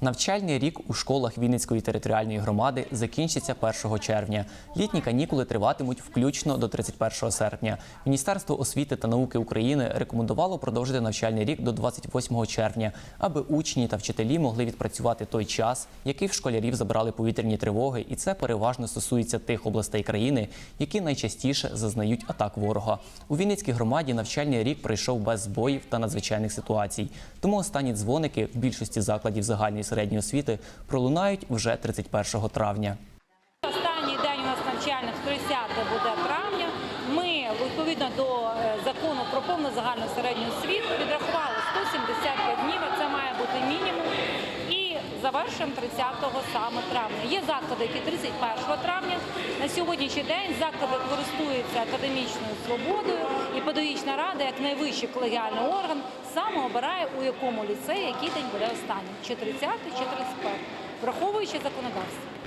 Навчальний рік у школах Вінницької територіальної громади закінчиться 1 червня. Літні канікули триватимуть включно до 31 серпня. Міністерство освіти та науки України рекомендувало продовжити навчальний рік до 28 червня, аби учні та вчителі могли відпрацювати той час, який в школярів забрали повітряні тривоги, і це переважно стосується тих областей країни, які найчастіше зазнають атак ворога. У Вінницькій громаді навчальний рік пройшов без збоїв та надзвичайних ситуацій. Тому останні дзвоники в більшості закладів загальної середньої освіти пролунають вже 31 травня. Останній день у нас навчальних 30 буде травня. Ми відповідно до е, закону про повну загальну середню освіту відрахували 175 днів, це має бути мінімум. І завершимо 30 саме травня. Є заклади, які 31 травня. На сьогоднішній день заклади користуються академічною свободою, і педагогічна рада, як найвищий колегіальний орган, саме обирає у якому ліцеї який день буде останній чи 30, чи 31, враховуючи законодавство.